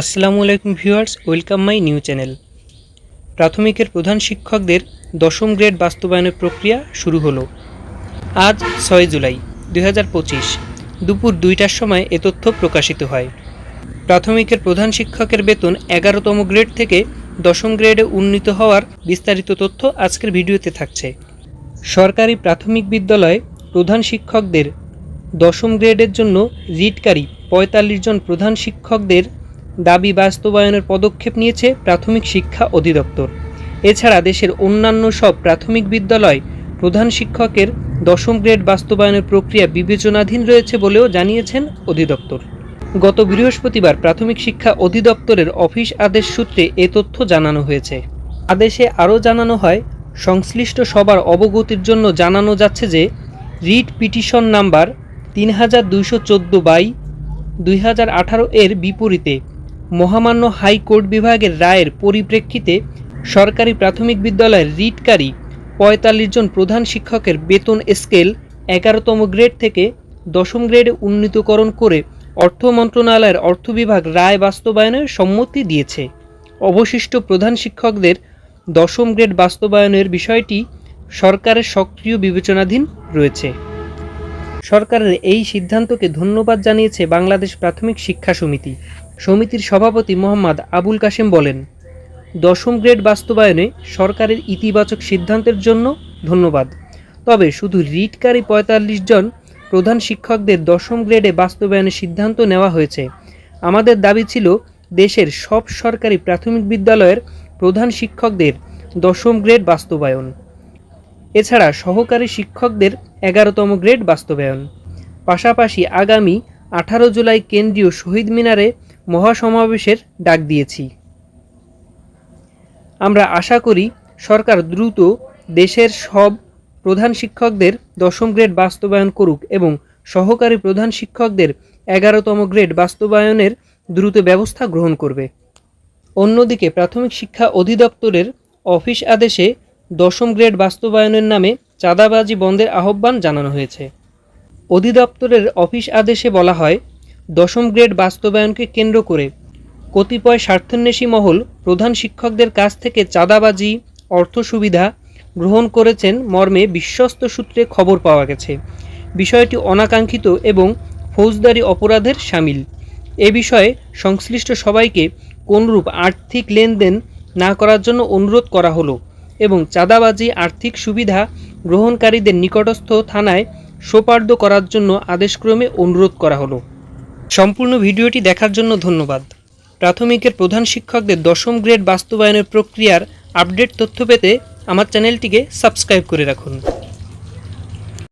আসসালামু আলাইকুম viewers, welcome my new channel. প্রাথমিকের প্রধান শিক্ষকদের দশম গ্রেড বাস্তবায়নের প্রক্রিয়া শুরু হলো। আজ ছয় জুলাই দু হাজার পঁচিশ, দুপুর দুইটার সময় এ তথ্য প্রকাশিত হয়। প্রাথমিকের প্রধান শিক্ষকের বেতন এগারোতম গ্রেড থেকে দশম গ্রেডে উন্নীত হওয়ার বিস্তারিত তথ্য আজকের ভিডিওতে থাকছে। সরকারি প্রাথমিক বিদ্যালয়ে প্রধান শিক্ষকদের দশম গ্রেডের জন্য রিটকারী পঁয়তাল্লিশ জন প্রধান শিক্ষকদের দাবি বাস্তবায়নের পদক্ষেপ নিয়েছে প্রাথমিক শিক্ষা অধিদপ্তর। এছাড়া দেশের অন্যান্য সব প্রাথমিক বিদ্যালয় প্রধান শিক্ষকের দশম গ্রেড বাস্তবায়নের প্রক্রিয়া বিবেচনাধীন রয়েছে বলেও জানিয়েছেন অধিদপ্তর। গত বৃহস্পতিবার প্রাথমিক শিক্ষা অধিদপ্তরের অফিস আদেশ সূত্রে এ তথ্য জানানো হয়েছে। আদেশে আরও জানানো হয়, সংশ্লিষ্ট সবার অবগতির জন্য জানানো যাচ্ছে যে, রিট পিটিশন নাম্বার তিন হাজার দুইশো চোদ্দ বাই দুই হাজার আঠারো এর বিপরীতে মহামান্য হাইকোর্ট বিভাগের রায়ের পরিপ্রেক্ষিতে সরকারি প্রাথমিক বিদ্যালয়ের রিটকারী পঁয়তাল্লিশ জন প্রধান শিক্ষকের বেতন স্কেল এগারোতম গ্রেড থেকে দশম গ্রেডে উন্নীতকরণ করে অর্থ মন্ত্রণালয়ের অর্থ বিভাগ রায় বাস্তবায়নের সম্মতি দিয়েছে। অবশিষ্ট প্রধান শিক্ষকদের দশম গ্রেড বাস্তবায়নের বিষয়টি সরকারের সক্রিয় বিবেচনাধীন রয়েছে। সরকারের এই সিদ্ধান্তকে ধন্যবাদ জানিয়েছে বাংলাদেশ প্রাথমিক শিক্ষা সমিতি। সমিতির সভাপতি মোহাম্মদ আবুল কাশেম বলেন, দশম গ্রেড বাস্তবায়নে সরকারের ইতিবাচক সিদ্ধান্তের জন্য ধন্যবাদ। তবে শুধু রিটকারী পঁয়তাল্লিশ জন প্রধান শিক্ষকদের দশম গ্রেডে বাস্তবায়নের সিদ্ধান্ত নেওয়া হয়েছে। আমাদের দাবি ছিল দেশের সব সরকারি প্রাথমিক বিদ্যালয়ের প্রধান শিক্ষকদের দশম গ্রেড বাস্তবায়ন। এছাড়া সহকারী শিক্ষকদের এগারোতম গ্রেড বাস্তবায়ন। পাশাপাশি আগামী আঠারো জুলাই কেন্দ্রীয় শহীদ মিনারে মহাসমাবেশের ডাক দিয়েছি। আমরা আশা করি সরকার দ্রুত দেশের সব প্রধান শিক্ষকদের দশম গ্রেড বাস্তবায়ন করুক এবং সহকারী প্রধান শিক্ষকদের এগারোতম গ্রেড বাস্তবায়নের দ্রুত ব্যবস্থা গ্রহণ করবে। অন্যদিকে প্রাথমিক শিক্ষা অধিদপ্তরের অফিস আদেশে দশম গ্রেড বাস্তবায়নের নামে চাঁদাবাজি বন্ধের আহ্বান জানানো হয়েছে। অধিদপ্তরের অফিস আদেশে বলা হয়, দশম গ্রেড বাস্তবায়নকে কেন্দ্র করে কতিপয় স্বার্থান্বেষী মহল প্রধান শিক্ষকদের কাছ থেকে চাঁদাবাজি, অর্থ সুবিধা গ্রহণ করেছেন মর্মে বিশ্বস্ত সূত্রে খবর পাওয়া গেছে। বিষয়টি অনাকাঙ্ক্ষিত এবং ফৌজদারি অপরাধের সামিল। এ বিষয়ে সংশ্লিষ্ট সবাইকে কোনরূপ আর্থিক লেনদেন না করার জন্য অনুরোধ করা হলো এবং চাঁদাবাজি আর্থিক সুবিধা গ্রহণকারীদের নিকটস্থ থানায় সোপার্দ করার জন্য আদেশক্রমে অনুরোধ করা হলো। সম্পূর্ণ ভিডিওটি দেখার জন্য ধন্যবাদ। প্রাথমিকের প্রধান শিক্ষকদের দশম গ্রেড বাস্তবায়নের প্রক্রিয়ার আপডেট তথ্য পেতে আমার চ্যানেলটিকে সাবস্ক্রাইব করে রাখুন।